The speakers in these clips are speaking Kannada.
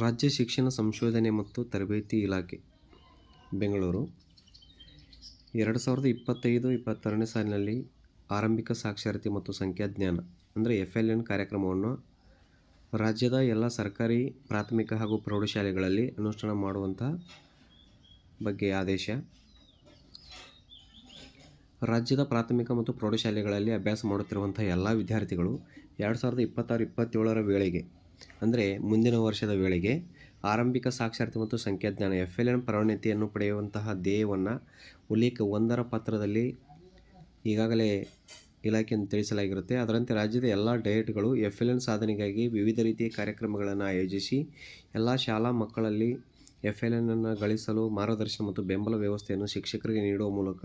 ರಾಜ್ಯ ಶಿಕ್ಷಣ ಸಂಶೋಧನೆ ಮತ್ತು ತರಬೇತಿ ಇಲಾಖೆ, ಬೆಂಗಳೂರು. ಎರಡು ಸಾವಿರದ ಇಪ್ಪತ್ತೈದು ಇಪ್ಪತ್ತಾರನೇ ಸಾಲಿನಲ್ಲಿ ಆರಂಭಿಕ ಸಾಕ್ಷರತೆ ಮತ್ತು ಸಂಖ್ಯಾಜ್ಞಾನ, ಅಂದರೆ ಎಫ್ ಎಲ್ ಎನ್ ಕಾರ್ಯಕ್ರಮವನ್ನು ರಾಜ್ಯದ ಎಲ್ಲ ಸರ್ಕಾರಿ, ಪ್ರಾಥಮಿಕ ಹಾಗೂ ಪ್ರೌಢಶಾಲೆಗಳಲ್ಲಿ ಅನುಷ್ಠಾನ ಮಾಡುವಂಥ ಬಗ್ಗೆ ಆದೇಶ. ರಾಜ್ಯದ ಪ್ರಾಥಮಿಕ ಮತ್ತು ಪ್ರೌಢಶಾಲೆಗಳಲ್ಲಿ ಅಭ್ಯಾಸ ಮಾಡುತ್ತಿರುವಂಥ ಎಲ್ಲ ವಿದ್ಯಾರ್ಥಿಗಳು ಎರಡು ಸಾವಿರದ ಇಪ್ಪತ್ತಾರು ಇಪ್ಪತ್ತೇಳರ ವೇಳೆಗೆ ಅಂದರೆ ಮುಂದಿನ ವರ್ಷದ ವೇಳೆಗೆ ಆರಂಭಿಕ ಸಾಕ್ಷರತೆ ಮತ್ತು ಸಂಖ್ಯಾಜ್ಞಾನ ಎಫ್ ಎಲ್ ಎನ್ ಪರವಣತಿಯನ್ನು ಪಡೆಯುವಂತಹ ಧ್ಯೇಯವನ್ನು ಉಲ್ಲೇಖ ಒಂದರ ಪತ್ರದಲ್ಲಿ ಈಗಾಗಲೇ ಇಲಾಖೆಯನ್ನು ತಿಳಿಸಲಾಗಿರುತ್ತೆ. ಅದರಂತೆ ರಾಜ್ಯದ ಎಲ್ಲ ಡಯಟ್ಗಳು ಎಫ್ ಎಲ್ ಎನ್ ಸಾಧನೆಗಾಗಿ ವಿವಿಧ ರೀತಿಯ ಕಾರ್ಯಕ್ರಮಗಳನ್ನು ಆಯೋಜಿಸಿ ಎಲ್ಲ ಶಾಲಾ ಮಕ್ಕಳಲ್ಲಿ ಎಫ್ ಎಲ್ ಎನ್ನನ್ನು ಗಳಿಸಲು ಮಾರ್ಗದರ್ಶನ ಮತ್ತು ಬೆಂಬಲ ವ್ಯವಸ್ಥೆಯನ್ನು ಶಿಕ್ಷಕರಿಗೆ ನೀಡುವ ಮೂಲಕ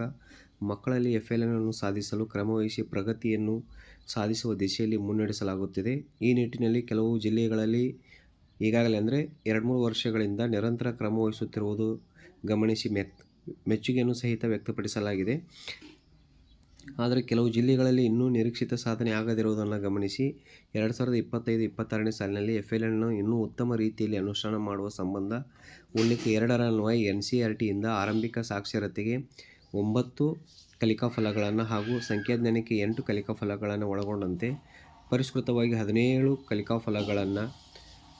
ಮಕ್ಕಳಲ್ಲಿ ಎಫ್ ಎಲ್ ಎನ್ ಅನ್ನು ಸಾಧಿಸಲು ಕ್ರಮವಹಿಸಿ ಪ್ರಗತಿಯನ್ನು ಸಾಧಿಸುವ ದಿಶೆಯಲ್ಲಿ ಮುನ್ನಡೆಸಲಾಗುತ್ತಿದೆ. ಈ ನಿಟ್ಟಿನಲ್ಲಿ ಕೆಲವು ಜಿಲ್ಲೆಗಳಲ್ಲಿ ಈಗಾಗಲೇ ಅಂದರೆ ಎರಡು ಮೂರು ವರ್ಷಗಳಿಂದ ನಿರಂತರ ಕ್ರಮ ವಹಿಸುತ್ತಿರುವುದು ಗಮನಿಸಿ ಮೆತ್, ಮೆಚ್ಚುಗೆಯನ್ನು ಸಹಿತ ವ್ಯಕ್ತಪಡಿಸಲಾಗಿದೆ. ಆದರೆ ಕೆಲವು ಜಿಲ್ಲೆಗಳಲ್ಲಿ ಇನ್ನೂ ನಿರೀಕ್ಷಿತ ಸಾಧನೆ ಆಗದಿರುವುದನ್ನು ಗಮನಿಸಿ ಎರಡು ಸಾವಿರದ ಇಪ್ಪತ್ತೈದು, ಇಪ್ಪತ್ತಾರನೇ ಸಾಲಿನಲ್ಲಿ ಎಫ್ ಎಲ್ ಎನ್ನು ಇನ್ನೂ ಉತ್ತಮ ರೀತಿಯಲ್ಲಿ ಅನುಷ್ಠಾನ ಮಾಡುವ ಸಂಬಂಧ ಉಲ್ಲೇಖ ಎರಡರ ಅನ್ವಯ ಎನ್ ಸಿ ಆರ್ ಟಿಯಿಂದ ಆರಂಭಿಕ ಸಾಕ್ಷರತೆಗೆ ಒಂಬತ್ತು ಕಲಿಕಾ ಫಲಗಳನ್ನು ಹಾಗೂ ಸಂಖ್ಯಾಜ್ಞಾನಕ್ಕೆ ಎಂಟು ಕಲಿಕಾ ಫಲಗಳನ್ನು ಒಳಗೊಂಡಂತೆ ಪರಿಷ್ಕೃತವಾಗಿ ಹದಿನೇಳು ಕಲಿಕಾ ಫಲಗಳನ್ನು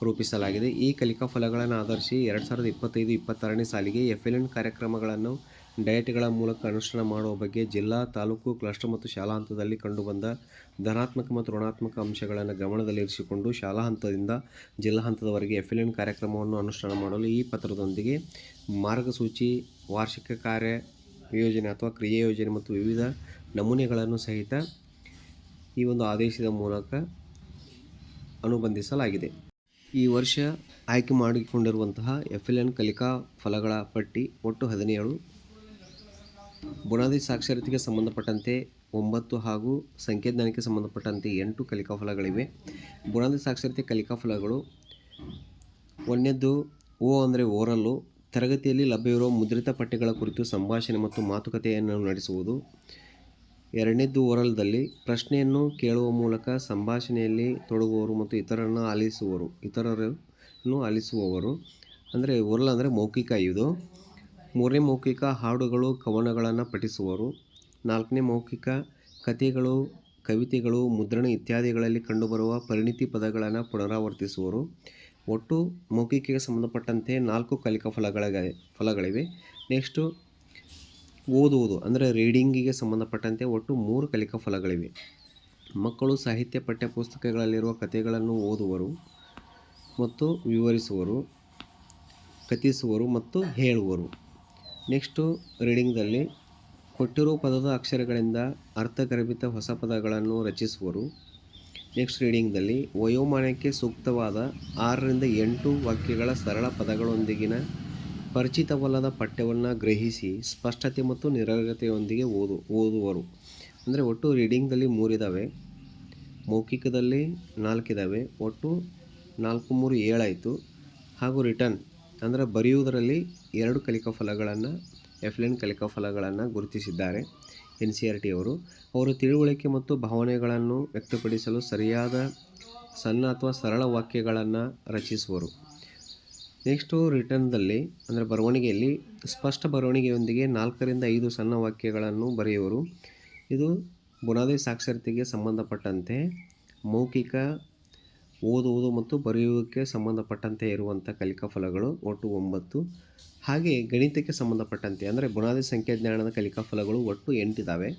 ರೂಪಿಸಲಾಗಿದೆ. ಈ ಕಲಿಕಾ ಫಲಗಳನ್ನು ಆಧರಿಸಿ ಎರಡು ಸಾವಿರದ ಇಪ್ಪತ್ತೈದು ಇಪ್ಪತ್ತಾರನೇ ಸಾಲಿಗೆ ಎಫ್ ಎಲ್ ಎನ್ ಕಾರ್ಯಕ್ರಮಗಳನ್ನು ಡಯಟ್ಗಳ ಮೂಲಕ ಅನುಷ್ಠಾನ ಮಾಡುವ ಬಗ್ಗೆ ಜಿಲ್ಲಾ, ತಾಲೂಕು, ಕ್ಲಸ್ಟರ್ ಮತ್ತು ಶಾಲಾ ಹಂತದಲ್ಲಿ ಕಂಡುಬಂದ ಧನಾತ್ಮಕ ಮತ್ತು ಋಣಾತ್ಮಕ ಅಂಶಗಳನ್ನು ಗಮನದಲ್ಲಿರಿಸಿಕೊಂಡು ಶಾಲಾ ಹಂತದಿಂದ ಜಿಲ್ಲಾ ಹಂತದವರೆಗೆ ಎಫ್ ಎಲ್ ಎನ್ ಕಾರ್ಯಕ್ರಮವನ್ನು ಅನುಷ್ಠಾನ ಮಾಡಲು ಈ ಪತ್ರದೊಂದಿಗೆ ಮಾರ್ಗಸೂಚಿ, ವಾರ್ಷಿಕ ಕಾರ್ಯ ಯೋಜನೆ ಅಥವಾ ಕ್ರಿಯೆ ಯೋಜನೆ ಮತ್ತು ವಿವಿಧ ನಮೂನೆಗಳನ್ನು ಸಹಿತ ಈ ಒಂದು ಆದೇಶದ ಮೂಲಕ ಅನುಬಂಧಿಸಲಾಗಿದೆ. ಈ ವರ್ಷ ಆಯ್ಕೆ ಮಾಡಿಕೊಂಡಿರುವಂತಹ ಎಫ್ ಎಲ್ ಎನ್ ಕಲಿಕಾ ಫಲಗಳ ಪಟ್ಟಿ ಒಟ್ಟು ಹದಿನೇಳು. ಬುನಾದಿ ಸಾಕ್ಷರತೆಗೆ ಸಂಬಂಧಪಟ್ಟಂತೆ ಒಂಬತ್ತು ಹಾಗೂ ಸಂಖ್ಯಾಜ್ಞಾನಕ್ಕೆ ಸಂಬಂಧಪಟ್ಟಂತೆ ಎಂಟು ಕಲಿಕಾ ಫಲಗಳಿವೆ. ಬುನಾದಿ ಸಾಕ್ಷರತೆ ಕಲಿಕಾ ಫಲಗಳು ಒಂದನೇದ್ದು ಓ ಅಂದರೆ ಓರಲ್ಲು ತರಗತಿಯಲ್ಲಿ ಲಭ್ಯವಿರುವ ಮುದ್ರಿತ ಪಠ್ಯಗಳ ಕುರಿತು ಸಂಭಾಷಣೆ ಮತ್ತು ಮಾತುಕತೆಯನ್ನು ನಡೆಸುವುದು. ಎರಡನೇದ್ದು ಓರಲ್ದಲ್ಲಿ ಪ್ರಶ್ನೆಯನ್ನು ಕೇಳುವ ಮೂಲಕ ಸಂಭಾಷಣೆಯಲ್ಲಿ ತೊಡಗುವವರು ಮತ್ತು ಇತರರನ್ನು ಆಲಿಸುವವರು ಇತರರನ್ನು ಆಲಿಸುವವರು ಅಂದರೆ ಓರಲ್ ಅಂದರೆ ಮೌಖಿಕ ಇದು. ಮೂರನೇ ಮೌಖಿಕ ಹಾಡುಗಳು, ಕವನಗಳನ್ನು ಪಠಿಸುವರು. ನಾಲ್ಕನೇ ಮೌಖಿಕ ಕಥೆಗಳು, ಕವಿತೆಗಳು, ಮುದ್ರಣ ಇತ್ಯಾದಿಗಳಲ್ಲಿ ಕಂಡುಬರುವ ಪರಿಣಿತಿ ಪದಗಳನ್ನು ಪುನರಾವರ್ತಿಸುವರು. ಒಟ್ಟು ಮೌಖಿಕೆಗೆ ಸಂಬಂಧಪಟ್ಟಂತೆ ನಾಲ್ಕು ಕಲಿಕಾ ಫಲಗಳಿವೆ ಫಲಗಳಿವೆ. ನೆಕ್ಸ್ಟು ಓದುವುದು, ಅಂದರೆ ರೀಡಿಂಗಿಗೆ ಸಂಬಂಧಪಟ್ಟಂತೆ ಒಟ್ಟು ಮೂರು ಕಲಿಕಾ ಫಲಗಳಿವೆ. ಮಕ್ಕಳು ಸಾಹಿತ್ಯ ಪಠ್ಯಪುಸ್ತಕಗಳಲ್ಲಿರುವ ಕಥೆಗಳನ್ನು ಓದುವರು ಮತ್ತು ವಿವರಿಸುವರು, ಕಥಿಸುವರು ಮತ್ತು ಹೇಳುವರು. ನೆಕ್ಸ್ಟು ರೀಡಿಂಗ್ದಲ್ಲಿ ಕೊಟ್ಟಿರುವ ಪದದ ಅಕ್ಷರಗಳಿಂದ ಅರ್ಥಗರ್ಭಿತ ಹೊಸ ಪದಗಳನ್ನು ರಚಿಸುವರು. ನೆಕ್ಸ್ಟ್ ರೀಡಿಂಗ್ದಲ್ಲಿ ವಯೋಮಾನಕ್ಕೆ ಸೂಕ್ತವಾದ ಆರರಿಂದ ಎಂಟು ವಾಕ್ಯಗಳ ಸರಳ ಪದಗಳೊಂದಿಗಿನ ಪರಿಚಿತವಲ್ಲದ ಪಠ್ಯವನ್ನು ಗ್ರಹಿಸಿ ಸ್ಪಷ್ಟತೆ ಮತ್ತು ನಿರರ್ಗತೆಯೊಂದಿಗೆ ಓದು, ಓದುವರು. ಅಂದರೆ ಒಟ್ಟು ರೀಡಿಂಗ್ದಲ್ಲಿ ಮೂರಿದ್ದಾವೆ ಮೌಖಿಕದಲ್ಲಿ ನಾಲ್ಕಿದ್ದಾವೆ ಒಟ್ಟು ನಾಲ್ಕು ಮೂರು ಏಳಾಯಿತು ಹಾಗೂ ರಿಟರ್ನ್ ಅಂದರೆ ಬರೆಯುವುದರಲ್ಲಿ ಎರಡು ಕಲಿಕಾ ಫಲಗಳನ್ನು ಎಫ್ಲೆನ್ ಕಲಿಕಾ ಫಲಗಳನ್ನು ಗುರುತಿಸಿದ್ದಾರೆ. ಎನ್ ಸಿ ಆರ್ ಟಿ ಅವರು ಅವರು ತಿಳುವಳಿಕೆ ಮತ್ತು ಭಾವನೆಗಳನ್ನು ವ್ಯಕ್ತಪಡಿಸಲು ಸರಿಯಾದ ಸಣ್ಣ ಅಥವಾ ಸರಳ ವಾಕ್ಯಗಳನ್ನು ರಚಿಸುವರು. ನೆಕ್ಸ್ಟು ರಿಟರ್ನ್ದಲ್ಲಿ, ಅಂದರೆ ಬರವಣಿಗೆಯಲ್ಲಿ, ಸ್ಪಷ್ಟ ಬರವಣಿಗೆಯೊಂದಿಗೆ ನಾಲ್ಕರಿಂದ ಐದು ಸಣ್ಣ ವಾಕ್ಯಗಳನ್ನು ಬರೆಯುವರು. ಇದು ಬುನಾದಿ ಸಾಕ್ಷರತೆಗೆ ಸಂಬಂಧಪಟ್ಟಂತೆ, ಮೌಖಿಕ ಓದುವುದು ಮತ್ತು ಬರೆಯುವುದಕ್ಕೆ ಸಂಬಂಧಪಟ್ಟಂತೆ ಇರುವಂಥ ಕಲಿಕಾ ಫಲಗಳು ಒಟ್ಟು ಒಂಬತ್ತು. ಹಾಗೆ ಗಣಿತಕ್ಕೆ ಸಂಬಂಧಪಟ್ಟಂತೆ, ಅಂದರೆ ಬುನಾದಿ ಸಂಖ್ಯಾಜ್ಞಾನದ ಕಲಿಕಾ ಫಲಗಳು ಒಟ್ಟು ಎಂಟಿದ್ದಾವೆ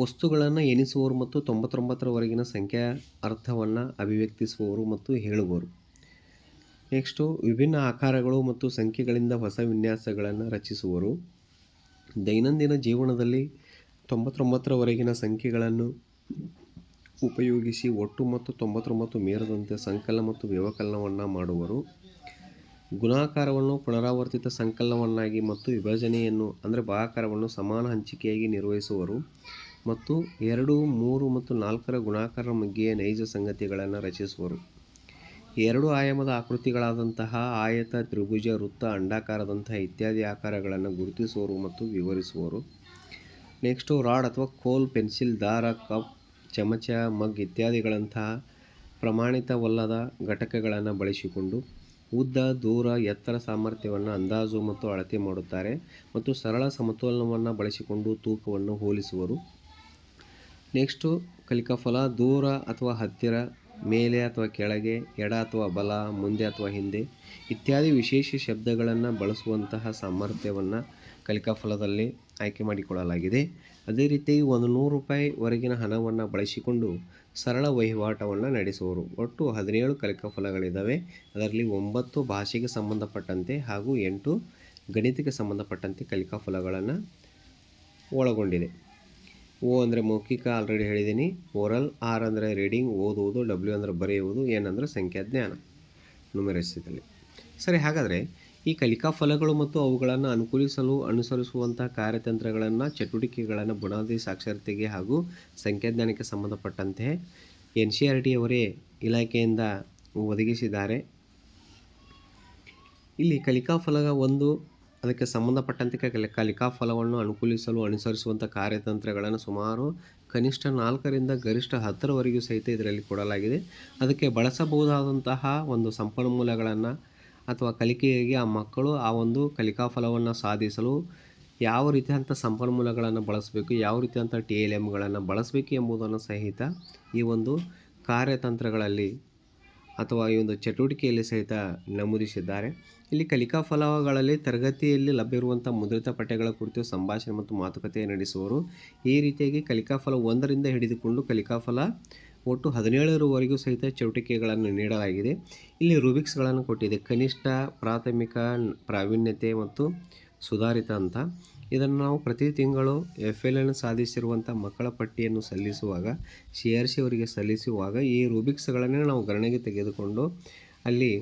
ವಸ್ತುಗಳನ್ನು ಎಣಿಸುವವರು ಮತ್ತು ತೊಂಬತ್ತೊಂಬತ್ತರವರೆಗಿನ ಸಂಖ್ಯಾ ಅರ್ಥವನ್ನು ಅಭಿವ್ಯಕ್ತಿಸುವವರು ಮತ್ತು ಹೇಳುವವರು. ನೆಕ್ಸ್ಟು, ವಿಭಿನ್ನ ಆಕಾರಗಳು ಮತ್ತು ಸಂಖ್ಯೆಗಳಿಂದ ಹೊಸ ವಿನ್ಯಾಸಗಳನ್ನು ರಚಿಸುವರು ದೈನಂದಿನ ಜೀವನದಲ್ಲಿ ತೊಂಬತ್ತೊಂಬತ್ತರವರೆಗಿನ ಸಂಖ್ಯೆಗಳನ್ನು ಉಪಯೋಗಿಸಿ ಒಟ್ಟು ಮತ್ತು ತೊಂಬತ್ತೊಂಬತ್ತು ಮೇರದಂತೆ ಸಂಕಲನ ಮತ್ತು ವ್ಯವಕಲನವನ್ನು ಮಾಡುವರು. ಗುಣಾಕಾರವನ್ನು ಪುನರಾವರ್ತಿತ ಸಂಕಲನವನ್ನಾಗಿ ಮತ್ತು ವಿಭಜನೆಯನ್ನು, ಅಂದರೆ ಭಾಗಾಕಾರವನ್ನು ಸಮಾನ ಹಂಚಿಕೆಯಾಗಿ ನಿರ್ವಹಿಸುವರು. ಮತ್ತು ಎರಡು, ಮೂರು ಮತ್ತು ನಾಲ್ಕರ ಗುಣಾಕಾರ ಬಗ್ಗೆ ನೈಜ ಸಂಗತಿಗಳನ್ನು ರಚಿಸುವರು. ಎರಡು ಆಯಾಮದ ಆಕೃತಿಗಳಾದಂತಹ ಆಯತ, ತ್ರಿಭುಜ, ವೃತ್ತ ಅಂಡಾಕಾರದಂತಹ ಇತ್ಯಾದಿ ಆಕಾರಗಳನ್ನು ಗುರುತಿಸುವರು ಮತ್ತು ವಿವರಿಸುವರು. ನೆಕ್ಸ್ಟು ರಾಡ್ ಅಥವಾ ಕೋಲ್, ಪೆನ್ಸಿಲ್, ದಾರ, ಕಪ್ ಚಮಚ, ಮಗ್ ಇತ್ಯಾದಿಗಳಂತಹ ಪ್ರಮಾಣಿತವಲ್ಲದ ಘಟಕಗಳನ್ನು ಬಳಸಿಕೊಂಡು ಉದ್ದ, ದೂರ, ಎತ್ತರ ಸಾಮರ್ಥ್ಯವನ್ನು ಅಂದಾಜು ಮತ್ತು ಅಳತೆ ಮಾಡುತ್ತಾರೆ ಮತ್ತು ಸರಳ ಸಮತೋಲನವನ್ನು ಬಳಸಿಕೊಂಡು ತೂಕವನ್ನು ಹೋಲಿಸುವರು. ನೆಕ್ಸ್ಟು ಕಲಿಕಾಫಲ, ದೂರ ಅಥವಾ ಹತ್ತಿರ ಮೇಲೆ ಅಥವಾ ಕೆಳಗೆ, ಎಡ ಅಥವಾ ಬಲ, ಮುಂದೆ ಅಥವಾ ಹಿಂದೆ ಇತ್ಯಾದಿ ವಿಶೇಷ ಶಬ್ದಗಳನ್ನು ಬಳಸುವಂತಹ ಸಾಮರ್ಥ್ಯವನ್ನು ಕಲಿಕಾಫಲದಲ್ಲಿ ಆಯ್ಕೆ ಮಾಡಿಕೊಳ್ಳಲಾಗಿದೆ. ಅದೇ ರೀತಿ ಒಂದು ನೂರು ರೂಪಾಯಿವರೆಗಿನ ಹಣವನ್ನು ಬಳಸಿಕೊಂಡು ಸರಳ ವಹಿವಾಟವನ್ನು ನಡೆಸುವರು. ಒಟ್ಟು ಹದಿನೇಳು ಕಲಿಕಾಫಲಗಳಿದ್ದಾವೆ ಅದರಲ್ಲಿ ಒಂಬತ್ತು ಭಾಷೆಗೆ ಸಂಬಂಧಪಟ್ಟಂತೆ ಹಾಗೂ ಎಂಟು ಗಣಿತಕ್ಕೆ ಸಂಬಂಧಪಟ್ಟಂತೆ ಕಲಿಕಾಫಲಗಳನ್ನು ಒಳಗೊಂಡಿದೆ. ಓ ಅಂದರೆ ಮೌಖಿಕ ಆಲ್ರೆಡಿ ಹೇಳಿದ್ದೀನಿ ಓರಲ್ ಆರ್ ಅಂದರೆ ರೀಡಿಂಗ್ ಓದುವುದು ಡಬ್ಲ್ಯೂ ಅಂದರೆ ಬರೆಯುವುದು ಏನಂದರೆ ಸಂಖ್ಯಾ ಜ್ಞಾನ ನ್ಯೂಮರಸಿದಲ್ಲಿ ಸರಿ, ಹಾಗಾದರೆ ಈ ಕಲಿಕಾ ಫಲಗಳು ಮತ್ತು ಅವುಗಳನ್ನು ಅನುಕೂಲಿಸಲು, ಅನುಸರಿಸುವಂತಹ ಕಾರ್ಯತಂತ್ರಗಳನ್ನು, ಚಟುವಟಿಕೆಗಳನ್ನು ಬುನಾದಿ, ಸಾಕ್ಷರತೆಗೆ ಹಾಗೂ ಸಂಖ್ಯಾಜ್ಞಾನಕ್ಕೆ ಸಂಬಂಧಪಟ್ಟಂತೆ ಎನ್ ಸಿ ಆರ್ ಟಿಯವರೇ ಇಲಾಖೆಯಿಂದ ಒದಗಿಸಿದ್ದಾರೆ. ಇಲ್ಲಿ ಕಲಿಕಾ ಫಲಗ ಒಂದು ಅದಕ್ಕೆ ಸಂಬಂಧಪಟ್ಟಂತೆ ಕಲಿ ಕಲಿಕಾ ಫಲವನ್ನು ಅನುಕೂಲಿಸಲು ಅನುಸರಿಸುವಂಥ ಕಾರ್ಯತಂತ್ರಗಳನ್ನು ಸುಮಾರು ಕನಿಷ್ಠ ನಾಲ್ಕರಿಂದ ಗರಿಷ್ಠ ಹತ್ತರವರೆಗೂ ಸಹಿತ ಇದರಲ್ಲಿ ಕೊಡಲಾಗಿದೆ. ಅದಕ್ಕೆ ಬಳಸಬಹುದಾದಂತಹ ಒಂದು ಸಂಪನ್ಮೂಲಗಳನ್ನು ಅಥವಾ ಕಲಿಕೆಗೆ ಆ ಮಕ್ಕಳು ಆ ಒಂದು ಕಲಿಕಾ ಫಲವನ್ನು ಸಾಧಿಸಲು ಯಾವ ರೀತಿಯಂಥ ಸಂಪನ್ಮೂಲಗಳನ್ನು ಬಳಸಬೇಕು, ಯಾವ ರೀತಿಯಂಥ ಟಿ ಎಲ್ ಎಮ್ಗಳನ್ನು ಬಳಸಬೇಕು ಎಂಬುದನ್ನು ಸಹಿತ ಈ ಒಂದು ಕಾರ್ಯತಂತ್ರಗಳಲ್ಲಿ ಅಥವಾ ಈ ಒಂದು ಚಟುವಟಿಕೆಯಲ್ಲಿ ಸಹಿತ ನಮೂದಿಸಿದ್ದಾರೆ. ಇಲ್ಲಿ ಕಲಿಕಾ ಫಲಗಳಲ್ಲಿ ತರಗತಿಯಲ್ಲಿ ಲಭ್ಯವಿರುವಂಥ ಮುದ್ರಿತ ಪಠ್ಯಗಳ ಕುರಿತು ಸಂಭಾಷಣೆ ಮತ್ತು ಮಾತುಕತೆ ನಡೆಸುವರು. ಈ ರೀತಿಯಾಗಿ ಕಲಿಕಾ ಫಲ ಒಂದರಿಂದ ಹಿಡಿದುಕೊಂಡು ಕಲಿಕಾ ಫಲ ಒಟ್ಟು ಹದಿನೇಳರವರೆಗೂ ಸಹಿತ ಚಟುವಟಿಕೆಗಳನ್ನು ನೀಡಲಾಗಿದೆ. ಇಲ್ಲಿ ರೂಬಿಕ್ಸ್ಗಳನ್ನು ಕೊಟ್ಟಿದೆ. ಕನಿಷ್ಠ, ಪ್ರಾಥಮಿಕ, ಪ್ರಾವೀಣ್ಯತೆ ಮತ್ತು ಸುಧಾರಿತ ಅಂತ. ಇದನ್ನು ನಾವು ಪ್ರತಿ ತಿಂಗಳು ಎಫ್ ಎಲ್ ಅನ್ನು ಸಾಧಿಸಿರುವಂಥ ಮಕ್ಕಳ ಪಟ್ಟಿಯನ್ನು ಸಲ್ಲಿಸುವಾಗ, ಸಿ ಆರ್ ಸಿ ಅವರಿಗೆ ಸಲ್ಲಿಸುವಾಗ ಈ ರೂಬಿಕ್ಸ್ಗಳನ್ನೇ ನಾವು ಗಣನೆಗೆ ತೆಗೆದುಕೊಂಡು ಅಲ್ಲಿ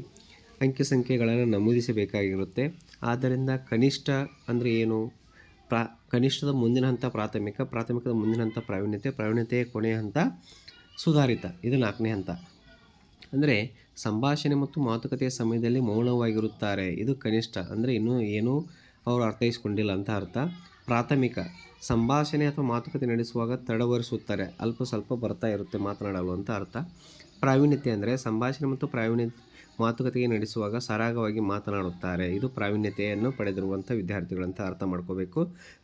ಅಂಕಿ ಸಂಖ್ಯೆಗಳನ್ನು ನಮೂದಿಸಬೇಕಾಗಿರುತ್ತೆ. ಆದ್ದರಿಂದ ಕನಿಷ್ಠ ಅಂದರೆ ಏನು? ಪ್ರಾ, ಕನಿಷ್ಠದ ಮುಂದಿನ ಹಂತ ಪ್ರಾಥಮಿಕ, ಪ್ರಾಥಮಿಕದ ಮುಂದಿನ ಹಂತ ಪ್ರಾವೀಣ್ಯತೆ, ಪ್ರಾವೀಣ್ಯತೆಯ ಕೊನೆಯ ಹಂತ ಸುಧಾರಿತ. ಇದು ನಾಲ್ಕನೇ ಹಂತ. ಅಂದರೆ ಸಂಭಾಷಣೆ ಮತ್ತು ಮಾತುಕತೆಯ ಸಮಯದಲ್ಲಿ ಮೌನವಾಗಿರುತ್ತಾರೆ. ಇದು ಕನಿಷ್ಠ. ಅಂದರೆ ಇನ್ನೂ ಏನೂ ಅವರು ಅರ್ಥೈಸಿಕೊಂಡಿಲ್ಲ ಅಂತ ಅರ್ಥ. ಪ್ರಾಥಮಿಕ. ಸಂಭಾಷಣೆ ಅಥವಾ ಮಾತುಕತೆ ನಡೆಸುವಾಗ ತಡವರಿಸುತ್ತಾರೆ. ಅಲ್ಪ ಸ್ವಲ್ಪ ಬರ್ತಾ ಇರುತ್ತೆ ಮಾತನಾಡಲು ಅಂತ ಅರ್ಥ. ಪ್ರಾವೀಣ್ಯತೆ ಅಂದರೆ ಸಂಭಾಷಣೆ ಮತ್ತು ಪ್ರಾವೀಣ್ಯ ಮಾತುಕತೆಗೆ ನಡೆಸುವಾಗ ಸರಾಗವಾಗಿ ಮಾತನಾಡುತ್ತಾರೆ. ಇದು ಪ್ರಾವೀಣ್ಯತೆಯನ್ನು ಪಡೆದಿರುವಂಥ ವಿದ್ಯಾರ್ಥಿಗಳಂತ ಅರ್ಥ ಮಾಡ್ಕೋಬೇಕು.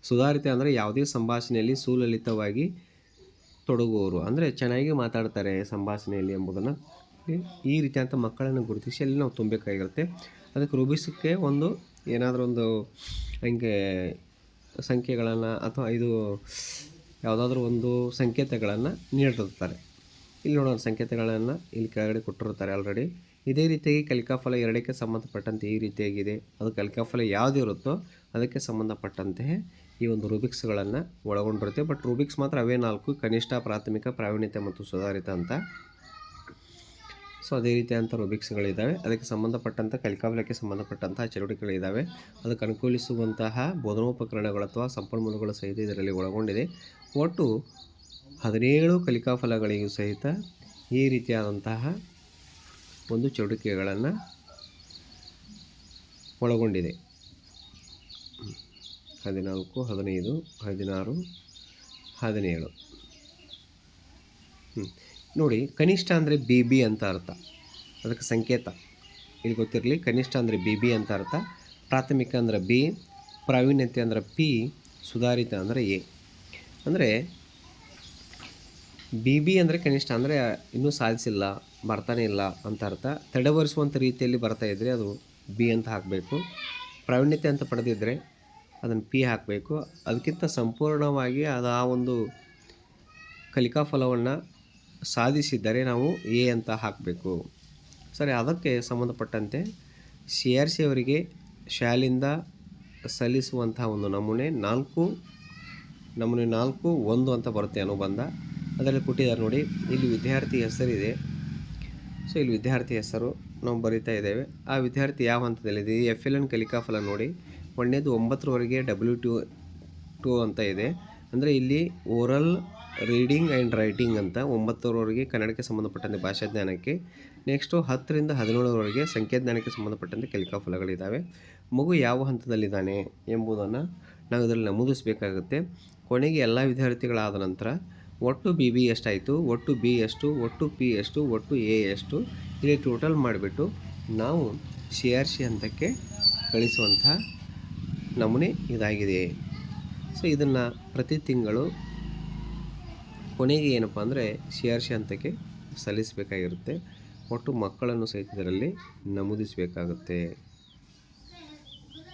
ಸುಧಾರಿತ ಅಂದರೆ ಯಾವುದೇ ಸಂಭಾಷಣೆಯಲ್ಲಿ ಸುಲಲಿತವಾಗಿ ತೊಡಗುವವರು, ಅಂದರೆ ಚೆನ್ನಾಗಿ ಮಾತಾಡ್ತಾರೆ ಸಂಭಾಷಣೆಯಲ್ಲಿ ಎಂಬುದನ್ನು ಈ ರೀತಿಯಾದಂಥ ಮಕ್ಕಳನ್ನು ಗುರುತಿಸಿ ಅಲ್ಲಿ ನಾವು ತುಂಬಬೇಕಾಗಿರುತ್ತೆ ಅದಕ್ಕೆ ರೂಪಿಸೋಕ್ಕೆ ಒಂದು ಏನಾದರೂ ಒಂದು ಹಂಗೆ ಸಂಖ್ಯೆಗಳನ್ನು ಅಥವಾ ಇದು ಯಾವುದಾದ್ರೂ ಒಂದು ಸಂಕೇತಗಳನ್ನು ನೀಡಿರ್ತಾರೆ ಇಲ್ಲಿ ನೋಡೋಣ ಸಂಕೇತಗಳನ್ನು ಇಲ್ಲಿ ಕೆಳಗಡೆ ಕೊಟ್ಟಿರ್ತಾರೆ ಆಲ್ರೆಡಿ ಇದೇ ರೀತಿಯಾಗಿ ಕಲಿಕಾಫಲ ಎರಡಕ್ಕೆ ಸಂಬಂಧಪಟ್ಟಂತೆ ಈ ರೀತಿಯಾಗಿದೆ. ಅದು ಕಲಿಕಾಫಲ ಯಾವುದು ಇರುತ್ತೋ ಅದಕ್ಕೆ ಸಂಬಂಧಪಟ್ಟಂತೆ ಈ ಒಂದು ರೂಬಿಕ್ಸ್ಗಳನ್ನು ಒಳಗೊಂಡಿರುತ್ತೆ. ಬಟ್ ರೂಬಿಕ್ಸ್ ಮಾತ್ರ ಅವೇ ನಾಲ್ಕು, ಕನಿಷ್ಠ, ಪ್ರಾಥಮಿಕ, ಪ್ರಾವೀಣ್ಯತೆ ಮತ್ತು ಸುಧಾರಿತ ಅಂತ. ಸೊ, ಅದೇ ರೀತಿಯಾದಂಥ ರೂಬಿಕ್ಸ್ಗಳಿದ್ದಾವೆ ಅದಕ್ಕೆ ಸಂಬಂಧಪಟ್ಟಂಥ, ಕಲಿಕಾಫಲಕ್ಕೆ ಸಂಬಂಧಪಟ್ಟಂತಹ ಚಟುವಟಿಕೆಗಳಿದ್ದಾವೆ ಅದಕ್ಕೆ ಅನುಕೂಲಿಸುವಂತಹ ಬೋಧನೋಪಕರಣಗಳು ಅಥವಾ ಸಂಪನ್ಮೂಲಗಳು ಸಹಿತ ಇದರಲ್ಲಿ ಒಳಗೊಂಡಿದೆ. ಒಟ್ಟು ಹದಿನೇಳು ಕಲಿಕಾಫಲಗಳಿಗೂ ಸಹಿತ ಈ ರೀತಿಯಾದಂತಹ ಒಂದು ಚಟುವಟಿಕೆಗಳನ್ನು ಒಳಗೊಂಡಿದೆ. ಹದಿನಾಲ್ಕು, ಹದಿನೈದು, ಹದಿನಾರು, ಹದಿನೇಳು. ನೋಡಿ ಕನಿಷ್ಠ ಅಂದರೆ ಬಿ ಬಿ ಅಂತ ಅರ್ಥ. ಅದಕ್ಕೆ ಸಂಕೇತ. ಇಲ್ಲಿ ಗೊತ್ತಿರಲಿ ಕನಿಷ್ಠ ಅಂದರೆ ಬಿ ಬಿ ಅಂತ ಅರ್ಥ. ಪ್ರಾಥಮಿಕ ಅಂದರೆ ಬಿ ಪ್ರಾವೀಣ್ಯತೆ ಅಂದರೆ ಪಿ ಸುಧಾರಿತ ಅಂದರೆ ಎ ಅಂದರೆ ಬಿ ಬಿ ಅಂದರೆ ಕನಿಷ್ಠ ಅಂದರೆ ಇನ್ನೂ ಸಾಧಿಸಿಲ್ಲ. ಬರ್ತಾನೆ ಇಲ್ಲ ಅಂತ ಅರ್ಥ. ತಡೆವರಿಸುವಂಥ ರೀತಿಯಲ್ಲಿ ಬರ್ತಾ ಇದ್ದರೆ ಅದು ಬಿ ಅಂತ ಹಾಕಬೇಕು. ಪ್ರಾವೀಣ್ಯತೆ ಅಂತ ಪಡೆದಿದ್ದರೆ ಅದನ್ನು ಪಿ ಹಾಕಬೇಕು. ಅದಕ್ಕಿಂತ ಸಂಪೂರ್ಣವಾಗಿ ಅದು ಆ ಒಂದು ಕಲಿಕಾ ಫಲವನ್ನು ಸಾಧಿಸಿದ್ದರೆ ನಾವು ಎ ಅಂತ ಹಾಕಬೇಕು. ಸರಿ, ಅದಕ್ಕೆ ಸಂಬಂಧಪಟ್ಟಂತೆ ಸಿ ಆರ್ ಸಿ ಅವರಿಗೆ ಶಾಲೆಯಿಂದ ಸಲ್ಲಿಸುವಂತಹ ಒಂದು ನಮೂನೆ ನಾಲ್ಕು ನಮೂನೆ ನಾಲ್ಕು, ಒಂದು ಅಂತ ಬರುತ್ತೆ ಅನುಬಂಧ. ಅದರಲ್ಲಿ ಕೊಟ್ಟಿದ್ದಾರೆ ನೋಡಿ, ಇಲ್ಲಿ ವಿದ್ಯಾರ್ಥಿ ಹೆಸರಿದೆ. ಸೊ ಇಲ್ಲಿ ವಿದ್ಯಾರ್ಥಿ ಹೆಸರು ನಾವು ಬರಿತಾ ಇದ್ದೇವೆ. ಆ ವಿದ್ಯಾರ್ಥಿ ಯಾವ ಹಂತದಲ್ಲಿದೆ? ಎಫ್ ಎಲ್ ಎನ್ ಕಲಿಕಾ ಫಲ ನೋಡಿ. ಒಂದನೇದು ಒಂಬತ್ತರವರೆಗೆ ಡಬ್ಲ್ಯೂ ಟು ಟು ಅಂತ ಇದೆ. ಅಂದರೆ ಇಲ್ಲಿ ಓರಲ್ ರೀಡಿಂಗ್ ಆ್ಯಂಡ್ ರೈಟಿಂಗ್ ಅಂತ ಒಂಬತ್ತರವರೆಗೆ ಕನ್ನಡಕ್ಕೆ ಸಂಬಂಧಪಟ್ಟಂತೆ ಭಾಷಾ ಜ್ಞಾನಕ್ಕೆ ನೆಕ್ಸ್ಟು ಹತ್ತರಿಂದ ಹದಿನೇಳರವರೆಗೆ ಸಂಖ್ಯಾಜ್ಞಾನಕ್ಕೆ ಸಂಬಂಧಪಟ್ಟಂತೆ ಕಲಿಕಾ ಫಲಗಳಿದ್ದಾವೆ ಮಗು ಯಾವ ಹಂತದಲ್ಲಿದ್ದಾನೆ ಎಂಬುದನ್ನು ನಾವು ಇದರಲ್ಲಿ ನಮೂದಿಸಬೇಕಾಗುತ್ತೆ. ಕೊನೆಗೆ ಎಲ್ಲ ವಿದ್ಯಾರ್ಥಿಗಳಾದ ನಂತರ ಒಟ್ಟು ಬಿ ಬಿ ಎಷ್ಟಾಯಿತು? ಒಟ್ಟು ಬಿ ಎಷ್ಟು? ಒಟ್ಟು ಪಿ ಎಷ್ಟು? ಒಟ್ಟು ಎ ಎಷ್ಟು? ಇಲ್ಲಿ ಟೋಟಲ್ ಮಾಡಿಬಿಟ್ಟು ನಾವು ಸಿ ಆರ್ ಸಿ ಹಂತಕ್ಕೆ ಕಳಿಸುವಂಥ ನಮೂನೆ ಇದಾಗಿದೆ. ಸೊ ಇದನ್ನು ಪ್ರತಿ ತಿಂಗಳು ಕೊನೆಗೆ ಏನಪ್ಪ ಅಂದರೆ ಸಿ ಆರ್ ಸಿ ಹಂತಕ್ಕೆ ಸಲ್ಲಿಸಬೇಕಾಗಿರುತ್ತೆ. ಒಟ್ಟು ಮಕ್ಕಳನ್ನು ಸಹಿತ ಇದರಲ್ಲಿ ನಮೂದಿಸಬೇಕಾಗುತ್ತೆ.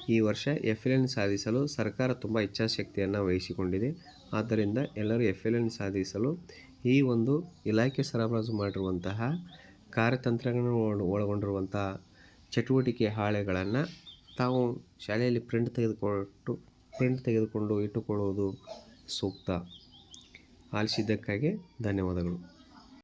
ಈ ವರ್ಷ ಎಫ್ ಎಲ್ ಎನ್ ಸಾಧಿಸಲು ಸರ್ಕಾರ ತುಂಬ ಇಚ್ಛಾಶಕ್ತಿಯನ್ನು ವಹಿಸಿಕೊಂಡಿದೆ. ಆದ್ದರಿಂದ ಎಲ್ಲರೂ ಎಫ್ ಎಲ್ ಎನ್ ಸಾಧಿಸಲು ಈ ಒಂದು ಇಲಾಖೆ ಸರಬರಾಜು ಮಾಡಿರುವಂತಹ ಕಾರ್ಯತಂತ್ರಗಳನ್ನು ಒಳ- ಒಳಗೊಂಡಿರುವಂತಹ ಚಟುವಟಿಕೆ ಹಾಳೆಗಳನ್ನು ತಾವು ಶಾಲೆಯಲ್ಲಿ ಪ್ರಿಂಟ್ ತೆಗೆದುಕೊಟ್ಟು ಪ್ರಿಂಟ್ ತೆಗೆದುಕೊಂಡು ಇಟ್ಟುಕೊಳ್ಳುವುದು ಸೂಕ್ತ. ಆಲಿಸಿದ್ದಕ್ಕಾಗಿ ಧನ್ಯವಾದಗಳು.